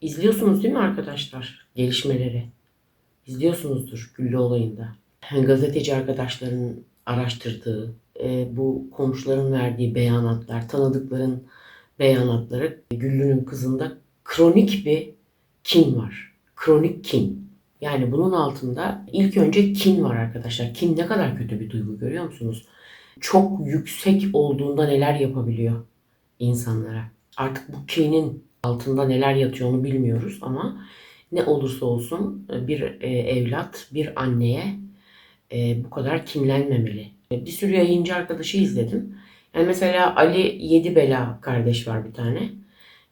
İzliyorsunuz değil mi arkadaşlar gelişmeleri? İzliyorsunuzdur Güllü olayında. Gazeteci arkadaşların araştırdığı, e, bu komşuların verdiği beyanatlar, tanıdıkların beyanatları Güllü'nün kızında kronik bir kin var. Kronik kin. Yani bunun altında ilk önce kin var arkadaşlar. Kin ne kadar kötü bir duygu görüyor musunuz? Çok yüksek olduğunda neler yapabiliyor insanlara. Artık bu kinin altında neler yatıyor onu bilmiyoruz ama ne olursa olsun bir e, evlat bir anneye e, bu kadar kinlenmemeli. Bir sürü yayıncı arkadaşı izledim. Yani mesela Ali Yedibela kardeş var bir tane.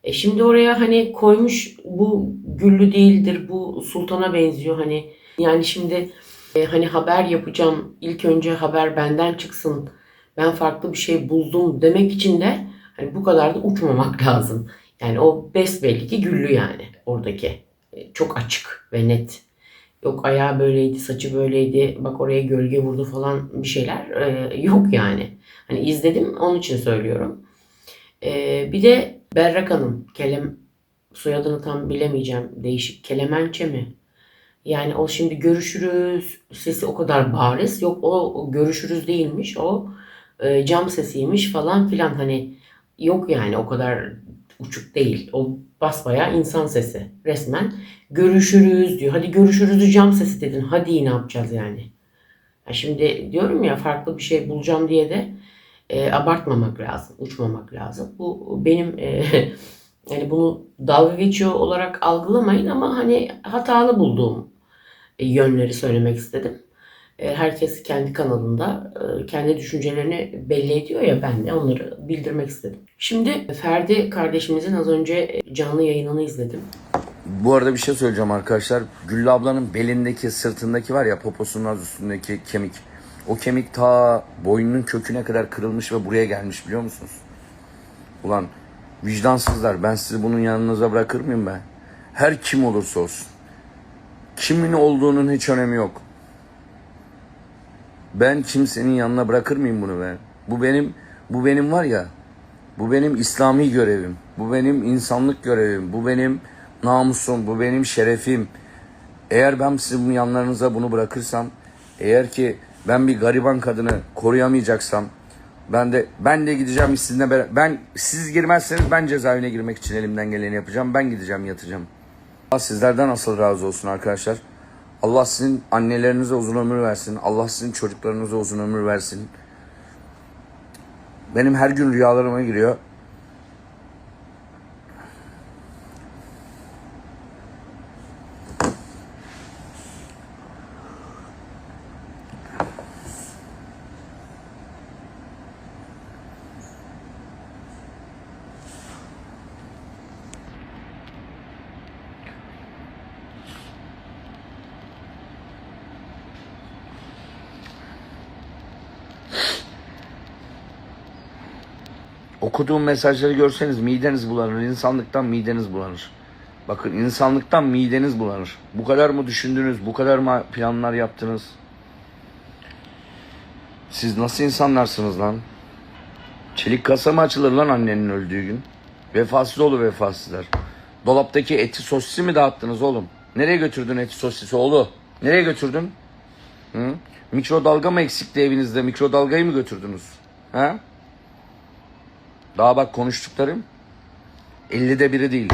E şimdi oraya hani koymuş bu güllü değildir, bu sultana benziyor hani. Yani şimdi e, hani haber yapacağım, ilk önce haber benden çıksın, ben farklı bir şey buldum demek için de hani bu kadar da uçmamak lazım. Yani o besbelli ki güllü yani oradaki. E, çok açık ve net. Yok ayağı böyleydi, saçı böyleydi, bak oraya gölge vurdu falan bir şeyler e, yok yani. Hani izledim onun için söylüyorum. E, bir de Berrak Hanım, Kelem, soyadını tam bilemeyeceğim. Değişik. Kelemençe mi? Yani o şimdi görüşürüz sesi o kadar bariz. Yok o görüşürüz değilmiş. O e, cam sesiymiş falan filan. Hani yok yani o kadar uçuk değil. O basbayağı insan sesi. Resmen görüşürüz diyor. Hadi görüşürüzü cam sesi dedin. Hadi ne yapacağız yani? Ya şimdi diyorum ya farklı bir şey bulacağım diye de e, abartmamak lazım, uçmamak lazım. Bu benim e, yani bunu dalga geçiyor olarak algılamayın ama hani hatalı bulduğum yönleri söylemek istedim. E, herkes kendi kanalında e, kendi düşüncelerini belli ediyor ya ben de onları bildirmek istedim. Şimdi Ferdi kardeşimizin az önce e, canlı yayınını izledim. Bu arada bir şey söyleyeceğim arkadaşlar. Güllü ablanın belindeki, sırtındaki var ya poposunun az üstündeki kemik. O kemik ta boynunun köküne kadar kırılmış ve buraya gelmiş biliyor musunuz? Ulan vicdansızlar ben sizi bunun yanınıza bırakır mıyım ben? Her kim olursa olsun. Kimin olduğunun hiç önemi yok. Ben kimsenin yanına bırakır mıyım bunu ben? Bu benim bu benim var ya bu benim İslami görevim. Bu benim insanlık görevim. Bu benim namusum. Bu benim şerefim. Eğer ben sizin yanlarınıza bunu bırakırsam, eğer ki ben bir gariban kadını koruyamayacaksam, ben de ben de gideceğim sizinle beraber. Ben siz girmezseniz ben cezaevine girmek için elimden geleni yapacağım. Ben gideceğim yatacağım. Allah sizlerden asıl razı olsun arkadaşlar. Allah sizin annelerinize uzun ömür versin. Allah sizin çocuklarınıza uzun ömür versin. Benim her gün rüyalarıma giriyor. Okuduğum mesajları görseniz mideniz bulanır. İnsanlıktan mideniz bulanır. Bakın insanlıktan mideniz bulanır. Bu kadar mı düşündünüz? Bu kadar mı planlar yaptınız? Siz nasıl insanlarsınız lan? Çelik kasa mı açılır lan annenin öldüğü gün? Vefasız olur vefasızlar. Dolaptaki eti sosisi mi dağıttınız oğlum? Nereye götürdün eti sosisi oğlu? Nereye götürdün? Hı? Mikrodalga mı eksikti evinizde? Mikrodalgayı mı götürdünüz? Ha? Daha bak konuştuklarım 50'de biri değil.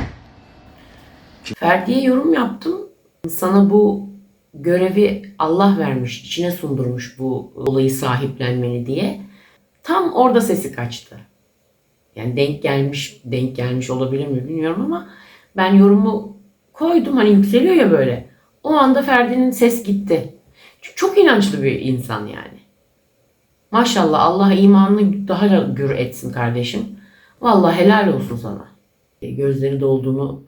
Ferdi'ye yorum yaptım. Sana bu görevi Allah vermiş, içine sundurmuş bu olayı sahiplenmeni diye. Tam orada sesi kaçtı. Yani denk gelmiş, denk gelmiş olabilir mi bilmiyorum ama ben yorumu koydum hani yükseliyor ya böyle. O anda Ferdi'nin ses gitti. Çünkü çok inançlı bir insan yani. Maşallah Allah imanını daha da gür etsin kardeşim. Vallahi helal olsun sana. Gözleri dolduğunu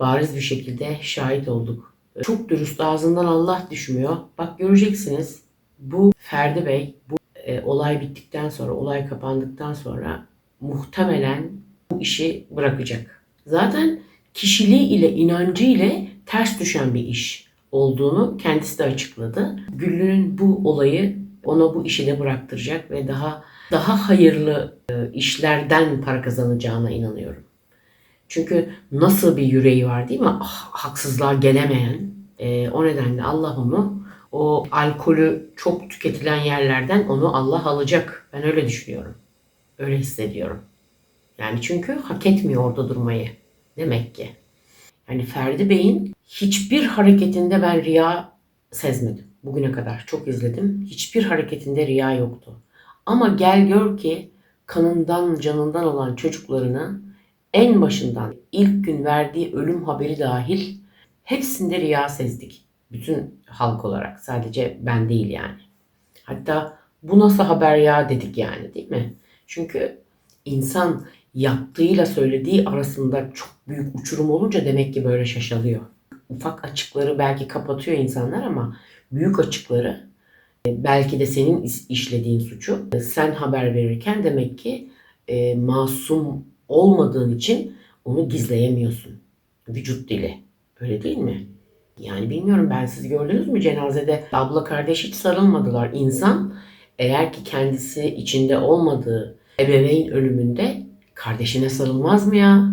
bariz bir şekilde şahit olduk. Çok dürüst ağzından Allah düşmüyor. Bak göreceksiniz bu Ferdi Bey bu e, olay bittikten sonra, olay kapandıktan sonra muhtemelen bu işi bırakacak. Zaten kişiliği ile inancı ile ters düşen bir iş olduğunu kendisi de açıkladı. Güllü'nün bu olayı ona bu işi de bıraktıracak ve daha daha hayırlı e, işlerden para kazanacağına inanıyorum. Çünkü nasıl bir yüreği var değil mi? Ah, haksızlığa gelemeyen. Ee, o nedenle Allah onu o alkolü çok tüketilen yerlerden onu Allah alacak. Ben öyle düşünüyorum. Öyle hissediyorum. Yani çünkü hak etmiyor orada durmayı. Demek ki. Yani Ferdi Bey'in hiçbir hareketinde ben riya sezmedim. Bugüne kadar çok izledim. Hiçbir hareketinde riya yoktu. Ama gel gör ki kanından canından olan çocuklarını en başından ilk gün verdiği ölüm haberi dahil hepsinde riya sezdik. Bütün halk olarak sadece ben değil yani. Hatta bu nasıl haber ya dedik yani değil mi? Çünkü insan yaptığıyla söylediği arasında çok büyük uçurum olunca demek ki böyle şaşalıyor. Ufak açıkları belki kapatıyor insanlar ama büyük açıkları e, belki de senin işlediğin suçu e, sen haber verirken demek ki e, masum olmadığın için onu gizleyemiyorsun. Vücut dili. Öyle değil mi? Yani bilmiyorum ben siz gördünüz mü cenazede abla kardeş hiç sarılmadılar. İnsan eğer ki kendisi içinde olmadığı ebeveyn ölümünde kardeşine sarılmaz mı ya?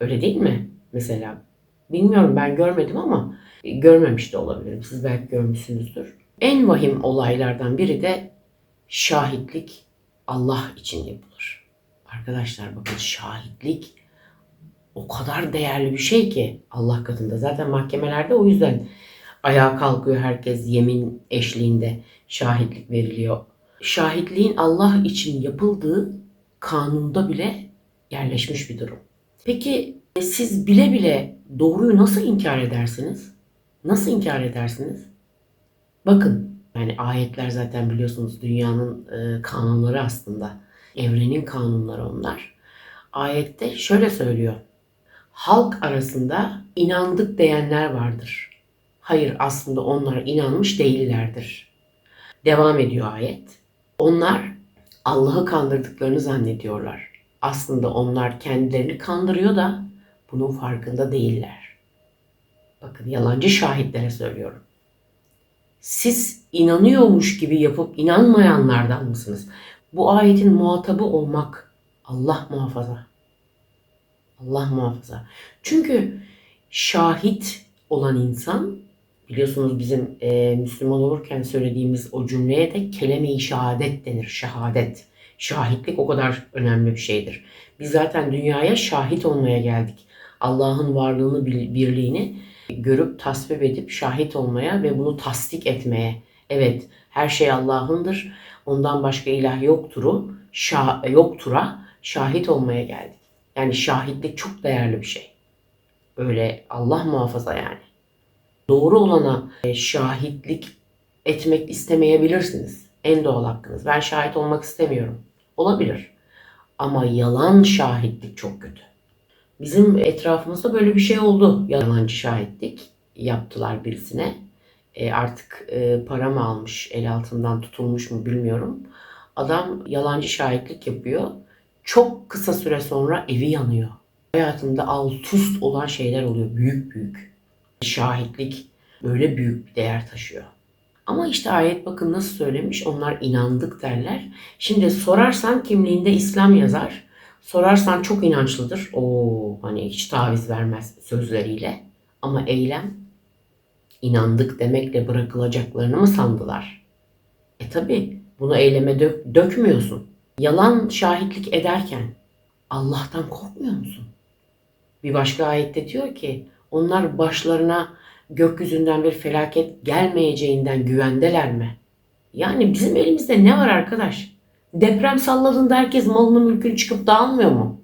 Öyle değil mi? Mesela bilmiyorum ben görmedim ama görmemiş de olabilirim. Siz belki görmüşsünüzdür. En vahim olaylardan biri de şahitlik Allah için yapılır. Arkadaşlar bakın şahitlik o kadar değerli bir şey ki Allah katında. Zaten mahkemelerde o yüzden ayağa kalkıyor herkes yemin eşliğinde şahitlik veriliyor. Şahitliğin Allah için yapıldığı kanunda bile yerleşmiş bir durum. Peki siz bile bile doğruyu nasıl inkar edersiniz? Nasıl inkar edersiniz? Bakın yani ayetler zaten biliyorsunuz dünyanın e, kanunları aslında. Evrenin kanunları onlar. Ayette şöyle söylüyor. Halk arasında inandık diyenler vardır. Hayır aslında onlar inanmış değillerdir. Devam ediyor ayet. Onlar Allah'ı kandırdıklarını zannediyorlar. Aslında onlar kendilerini kandırıyor da bunun farkında değiller. Bakın yalancı şahitlere söylüyorum. Siz inanıyormuş gibi yapıp inanmayanlardan mısınız? Bu ayetin muhatabı olmak Allah muhafaza. Allah muhafaza. Çünkü şahit olan insan biliyorsunuz bizim e, Müslüman olurken söylediğimiz o cümleye de kelime-i şehadet denir. Şehadet. Şahitlik o kadar önemli bir şeydir. Biz zaten dünyaya şahit olmaya geldik. Allah'ın varlığını, birliğini görüp tasvip edip şahit olmaya ve bunu tasdik etmeye. Evet, her şey Allah'ındır. Ondan başka ilah yokturu, şah, yoktura şahit olmaya geldik. Yani şahitlik çok değerli bir şey. Öyle Allah muhafaza yani. Doğru olana e, şahitlik etmek istemeyebilirsiniz. En doğal hakkınız. Ben şahit olmak istemiyorum. Olabilir. Ama yalan şahitlik çok kötü. Bizim etrafımızda böyle bir şey oldu. Yalancı şahitlik yaptılar birisine. E, artık e, para mı almış, el altından tutulmuş mu bilmiyorum. Adam yalancı şahitlik yapıyor. Çok kısa süre sonra evi yanıyor. Hayatında alt üst olan şeyler oluyor. Büyük büyük. Şahitlik böyle büyük bir değer taşıyor. Ama işte ayet bakın nasıl söylemiş. Onlar inandık derler. Şimdi sorarsan kimliğinde İslam yazar. Sorarsan çok inançlıdır. O hani hiç taviz vermez sözleriyle. Ama eylem inandık demekle bırakılacaklarını mı sandılar? E tabi bunu eyleme dök- dökmüyorsun. Yalan şahitlik ederken Allah'tan korkmuyor musun? Bir başka ayette diyor ki onlar başlarına gökyüzünden bir felaket gelmeyeceğinden güvendeler mi? Yani bizim elimizde ne var arkadaş? Deprem salladığında herkes malını mülkünü çıkıp dağılmıyor mu?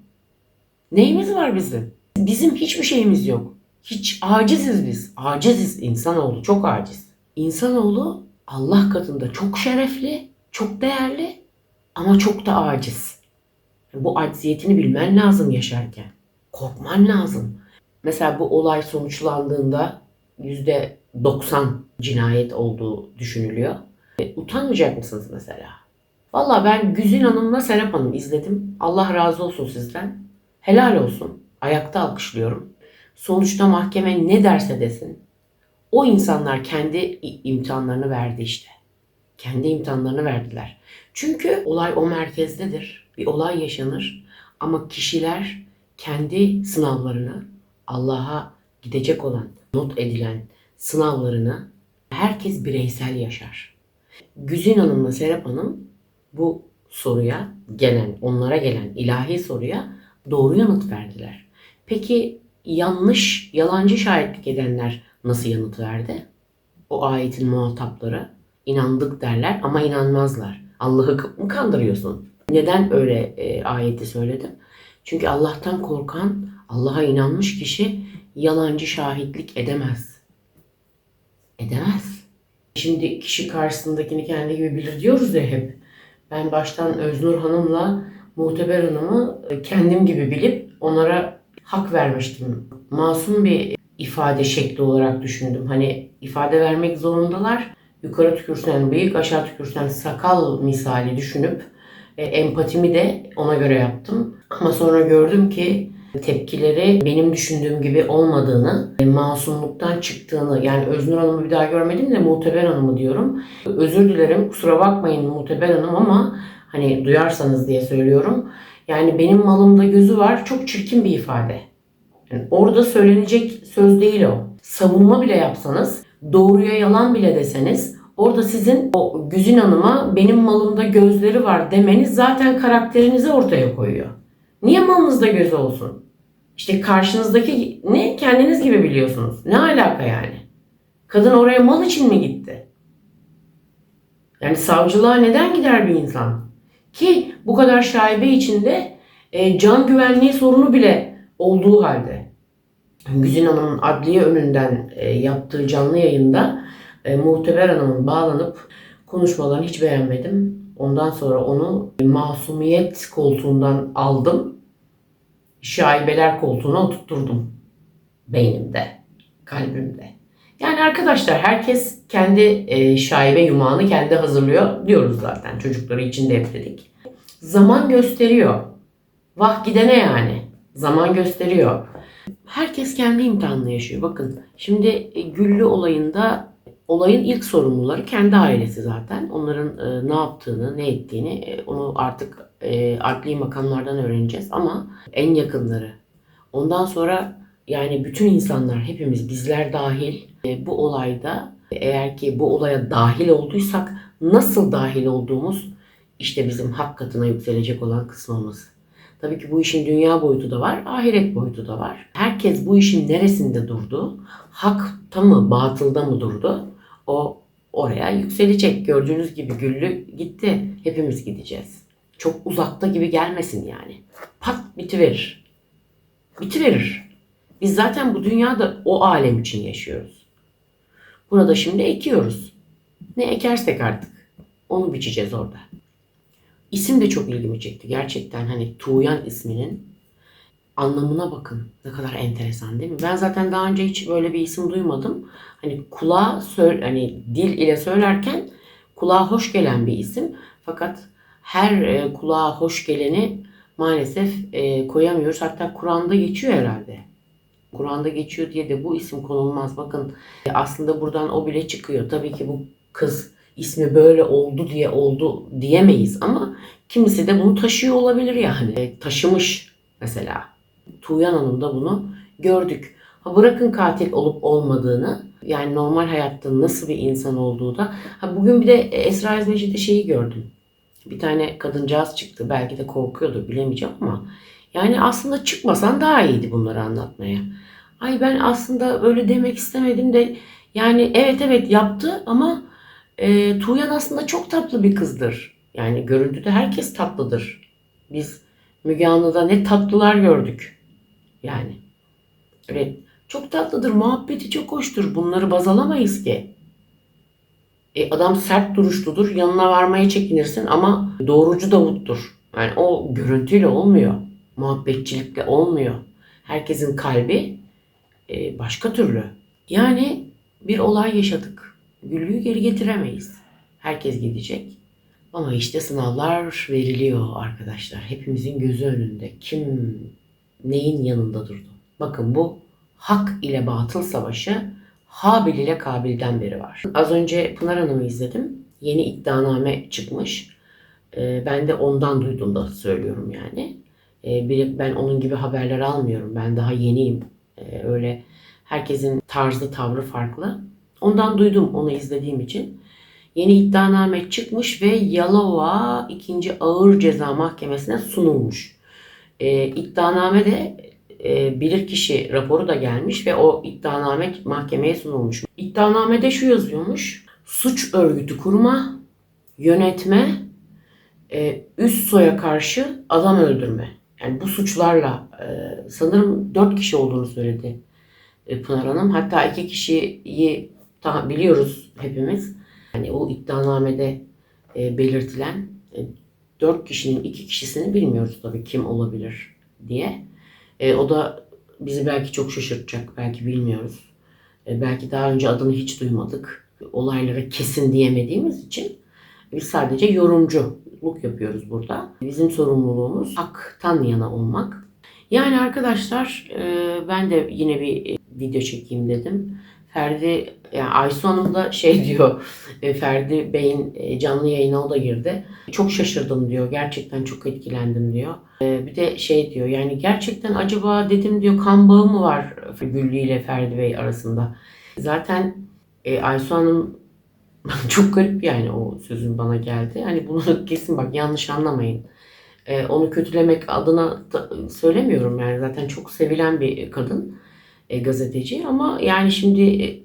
Neyimiz var bizim? Bizim hiçbir şeyimiz yok. Hiç aciziz biz. Aciziz insanoğlu çok aciz. İnsanoğlu Allah katında çok şerefli, çok değerli ama çok da aciz. Bu acziyetini bilmen lazım yaşarken. Korkman lazım. Mesela bu olay sonuçlandığında %90 cinayet olduğu düşünülüyor. E, utanmayacak mısınız mesela? Valla ben Güzin Hanım'la Serap Hanım izledim. Allah razı olsun sizden. Helal olsun. Ayakta alkışlıyorum. Sonuçta mahkeme ne derse desin. O insanlar kendi imtihanlarını verdi işte. Kendi imtihanlarını verdiler. Çünkü olay o merkezdedir. Bir olay yaşanır ama kişiler kendi sınavlarını Allah'a gidecek olan, not edilen sınavlarını herkes bireysel yaşar. Güzin Hanım'la Serap Hanım bu soruya gelen, onlara gelen ilahi soruya doğru yanıt verdiler. Peki yanlış, yalancı şahitlik edenler nasıl yanıt verdi? O ayetin muhatapları inandık derler ama inanmazlar. Allah'ı mı kandırıyorsun? Neden öyle e, ayeti söyledim? Çünkü Allah'tan korkan, Allah'a inanmış kişi yalancı şahitlik edemez. Edemez. Şimdi kişi karşısındakini kendi gibi bilir diyoruz ya hep. Ben baştan Öznur Hanım'la Muhteber Hanım'ı e, kendim gibi bilip onlara hak vermiştim. Masum bir ifade şekli olarak düşündüm. Hani ifade vermek zorundalar. Yukarı tükürsen bıyık, aşağı tükürsen sakal misali düşünüp e, empatimi de ona göre yaptım. Ama sonra gördüm ki tepkileri benim düşündüğüm gibi olmadığını, e, masumluktan çıktığını yani Öznur Hanım'ı bir daha görmedim de Muhteber Hanım'ı diyorum. Özür dilerim kusura bakmayın Muhteber Hanım ama hani duyarsanız diye söylüyorum. Yani benim malımda gözü var çok çirkin bir ifade. Yani orada söylenecek söz değil o. Savunma bile yapsanız, doğruya yalan bile deseniz orada sizin o Güzin Hanım'a benim malımda gözleri var demeniz zaten karakterinizi ortaya koyuyor. Niye malınızda gözü olsun? İşte karşınızdaki ne kendiniz gibi biliyorsunuz. Ne alaka yani? Kadın oraya mal için mi gitti? Yani savcılığa neden gider bir insan? Ki bu kadar şaibe içinde e, can güvenliği sorunu bile olduğu halde. Güzin Hanım'ın adliye önünden e, yaptığı canlı yayında e, Muhteber Hanım'ın bağlanıp konuşmalarını hiç beğenmedim. Ondan sonra onu masumiyet koltuğundan aldım. Şaibeler koltuğuna oturtturdum. Beynimde, kalbimde. Yani arkadaşlar herkes kendi e, şaibe yumağını kendi hazırlıyor diyoruz zaten. Çocukları için de dedik. Zaman gösteriyor. Vah gidene yani. Zaman gösteriyor. Herkes kendi imtihanını yaşıyor. Bakın şimdi Güllü olayında olayın ilk sorumluları kendi ailesi zaten. Onların e, ne yaptığını, ne ettiğini e, onu artık e, adli makamlardan öğreneceğiz ama en yakınları. Ondan sonra yani bütün insanlar hepimiz bizler dahil e, bu olayda eğer ki bu olaya dahil olduysak nasıl dahil olduğumuz işte bizim hak katına yükselecek olan kısmımız. Tabii ki bu işin dünya boyutu da var, ahiret boyutu da var. Herkes bu işin neresinde durdu? Hakta mı, batılda mı durdu? O oraya yükselecek. Gördüğünüz gibi Güllü gitti. Hepimiz gideceğiz. Çok uzakta gibi gelmesin yani. Pat bitiverir. Bitiverir. Biz zaten bu dünyada o alem için yaşıyoruz. Burada şimdi ekiyoruz. Ne ekersek artık onu biçeceğiz orada. İsim de çok ilgimi çekti. Gerçekten hani Tuğyan isminin anlamına bakın. Ne kadar enteresan değil mi? Ben zaten daha önce hiç böyle bir isim duymadım. Hani kulağa söyle, hani dil ile söylerken kulağa hoş gelen bir isim. Fakat her e, kulağa hoş geleni maalesef e, koyamıyoruz. Hatta Kur'an'da geçiyor herhalde. Kur'an'da geçiyor diye de bu isim konulmaz. Bakın e, aslında buradan o bile çıkıyor. Tabii ki bu kız ismi böyle oldu diye oldu diyemeyiz ama kimisi de bunu taşıyor olabilir yani. E, taşımış mesela. Tuğyan Hanım da bunu gördük. Ha bırakın katil olup olmadığını yani normal hayatta nasıl bir insan olduğu da. Ha bugün bir de Esra Ezmeci'de şeyi gördüm. Bir tane kadıncağız çıktı. Belki de korkuyordur bilemeyeceğim ama yani aslında çıkmasan daha iyiydi bunları anlatmaya. Ay ben aslında öyle demek istemedim de yani evet evet yaptı ama e, Tuğyan aslında çok tatlı bir kızdır. Yani görüntüde herkes tatlıdır. Biz Müge Anlı'da ne tatlılar gördük. Yani öyle çok tatlıdır, muhabbeti çok hoştur. Bunları baz alamayız ki. E, adam sert duruşludur, yanına varmaya çekinirsin ama doğrucu Davut'tur. Yani o görüntüyle olmuyor. Muhabbetçilikle olmuyor. Herkesin kalbi e, başka türlü. Yani bir olay yaşadık. Güllü'yü geri getiremeyiz. Herkes gidecek. Ama işte sınavlar veriliyor arkadaşlar. Hepimizin gözü önünde. Kim neyin yanında durdu? Bakın bu hak ile batıl savaşı Habil ile Kabil'den beri var. Az önce Pınar Hanım'ı izledim. Yeni iddianame çıkmış. Ee, ben de ondan duydum da söylüyorum yani. E, bir, ben onun gibi haberler almıyorum. Ben daha yeniyim. E, öyle herkesin tarzı tavrı farklı. Ondan duydum onu izlediğim için. Yeni iddianame çıkmış ve Yalova 2. Ağır Ceza Mahkemesi'ne sunulmuş. E, iddianame de e, bilirkişi raporu da gelmiş ve o iddianame mahkemeye sunulmuş. İddianamede şu yazıyormuş. Suç örgütü kurma, yönetme, e, üst soya karşı adam öldürme. Yani bu suçlarla e, sanırım dört kişi olduğunu söyledi e, Pınar Hanım. Hatta iki kişiyi biliyoruz hepimiz. Yani o iddianamede e, belirtilen e, dört kişinin iki kişisini bilmiyoruz tabii kim olabilir diye. E, o da bizi belki çok şaşırtacak, belki bilmiyoruz. E, belki daha önce adını hiç duymadık. Olaylara kesin diyemediğimiz için biz sadece yorumculuk yapıyoruz burada. Bizim sorumluluğumuz haktan yana olmak. Yani arkadaşlar e, ben de yine bir e, video çekeyim dedim. Ferdi, yani Aysu Hanım da şey diyor, e, Ferdi Bey'in e, canlı yayına o da girdi. Çok şaşırdım diyor, gerçekten çok etkilendim diyor. E, Bir de şey diyor, yani gerçekten acaba dedim diyor kan bağı mı var Güllü ile Ferdi Bey arasında? Zaten Aysu Hanım çok garip yani o sözün bana geldi. Hani bunu kesin bak yanlış anlamayın. Onu kötülemek adına söylemiyorum yani zaten çok sevilen bir kadın e, gazeteci ama yani şimdi e,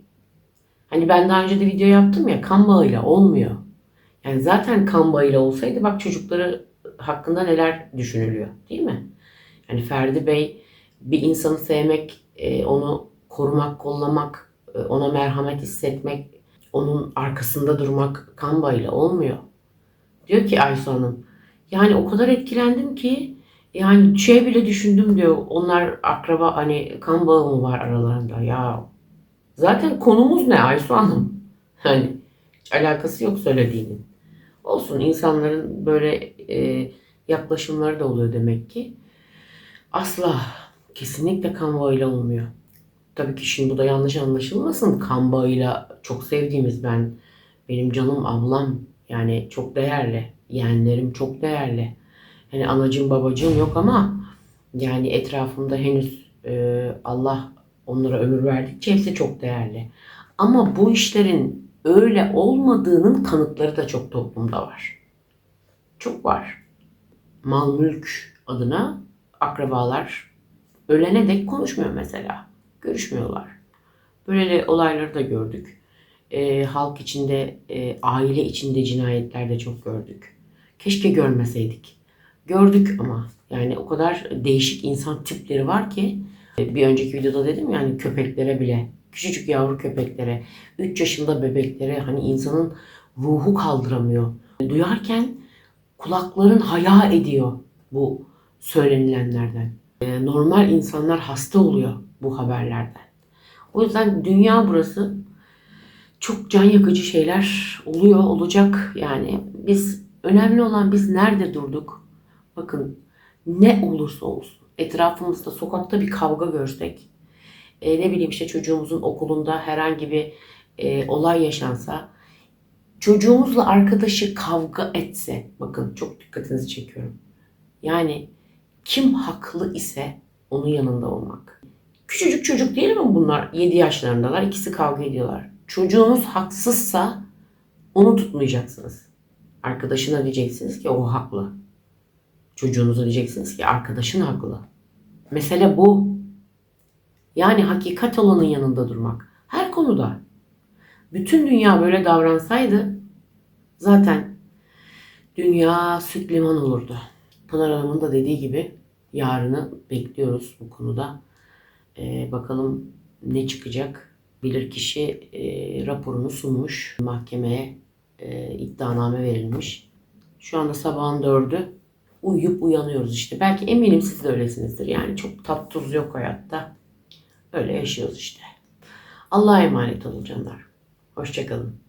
hani ben daha önce de video yaptım ya kan bağıyla olmuyor. Yani zaten kan bağıyla olsaydı bak çocukları hakkında neler düşünülüyor değil mi? Yani Ferdi Bey bir insanı sevmek, e, onu korumak, kollamak, e, ona merhamet hissetmek, onun arkasında durmak kan bağıyla olmuyor. Diyor ki Aysu Hanım, yani o kadar etkilendim ki yani şey bile düşündüm diyor. Onlar akraba hani kan bağı mı var aralarında ya. Zaten konumuz ne Aysu Hanım? Hani alakası yok söylediğinin. Olsun insanların böyle e, yaklaşımları da oluyor demek ki. Asla kesinlikle kan bağıyla olmuyor. Tabii ki şimdi bu da yanlış anlaşılmasın. Kan bağıyla çok sevdiğimiz ben, benim canım ablam yani çok değerli. Yeğenlerim çok değerli. Hani anacığım babacığım yok ama yani etrafımda henüz e, Allah onlara ömür verdikçe hepsi çok değerli. Ama bu işlerin öyle olmadığının kanıtları da çok toplumda var. Çok var. Mal mülk adına akrabalar ölene dek konuşmuyor mesela. Görüşmüyorlar. Böyle olayları da gördük. E, halk içinde, e, aile içinde cinayetler de çok gördük. Keşke görmeseydik. Gördük ama yani o kadar değişik insan tipleri var ki e, bir önceki videoda dedim yani köpeklere bile küçücük yavru köpeklere 3 yaşında bebeklere hani insanın ruhu kaldıramıyor. Duyarken kulakların haya ediyor bu söylenilenlerden. E, Normal insanlar hasta oluyor bu haberlerden. O yüzden dünya burası çok can yakıcı şeyler oluyor, olacak yani. Biz önemli olan biz nerede durduk? Bakın ne olursa olsun etrafımızda sokakta bir kavga görsek e, ne bileyim işte çocuğumuzun okulunda herhangi bir e, olay yaşansa çocuğumuzla arkadaşı kavga etse bakın çok dikkatinizi çekiyorum. Yani kim haklı ise onun yanında olmak. Küçücük çocuk değil mi bunlar? 7 yaşlarındalar. ikisi kavga ediyorlar. Çocuğunuz haksızsa onu tutmayacaksınız. Arkadaşına diyeceksiniz ki o haklı. Çocuğunuza diyeceksiniz ki arkadaşın haklı. Mesele bu. Yani hakikat olanın yanında durmak. Her konuda. Bütün dünya böyle davransaydı zaten dünya süt liman olurdu. Pınar Hanım'ın da dediği gibi yarını bekliyoruz bu konuda. Ee, bakalım ne çıkacak. Bilirkişi e, raporunu sunmuş. Mahkemeye e, iddianame verilmiş. Şu anda sabahın dördü. Uyuyup uyanıyoruz işte. Belki eminim siz de öylesinizdir. Yani çok tat tuz yok hayatta. Öyle yaşıyoruz işte. Allah'a emanet olun canlar. Hoşçakalın.